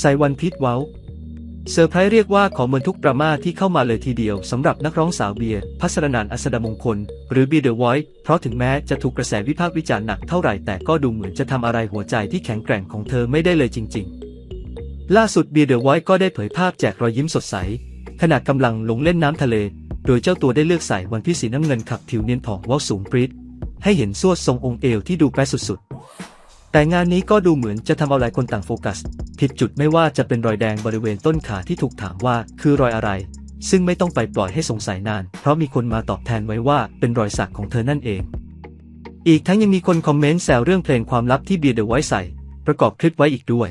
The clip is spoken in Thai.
ใส่วันพีชเว้าเซอร์ไพรส์เรียกว่าขอเหมือนทุกประมาที่เข้ามาเลยทีเดียวสำหรับนักร้องสาวเบียร์พัสรนานอัสดามงคล หรือเบียร์เดอะไวท์เพราะถึงแม้จะถูกกระแสวิพากษ์วิจารณ์หนักเท่าไหร่แต่ก็ดูเหมือนจะทำอะไรหัวใจที่แข็งแกร่งของเธอไม่ได้เลยจริง ๆ ล่าสุดเบียร์เดอะไวท์ก็ได้เผยภาพแจกรอยยิ้มสดใส ขณะกำลังลงเล่นน้ำทะเล โดยเจ้าตัวได้เลือกใส่วันพีชสีน้ำเงินขับผิวเนียนผ่องว้าสูงปรี๊ดให้เห็นสวดทรงองค์เอวที่ดูแปรสุดๆแต่งานนี้ก็ดูเหมือนจะทำเอาหลายคนต่างโฟกัส ผิดจุดไม่ว่าจะเป็นรอยแดงบริเวณต้นขาที่ถูกถามว่าคือรอยอะไร ซึ่งไม่ต้องไปปล่อยให้สงสัยนาน เพราะมีคนมาตอบแทนไว้ว่าเป็นรอยสักของเธอนั่นเอง อีกทั้งยังมีคนคอมเมนต์แซวเรื่องเพลงความลับที่เบียร์เดอะไว้ใส่ ประกอบคลิปไว้อีกด้วย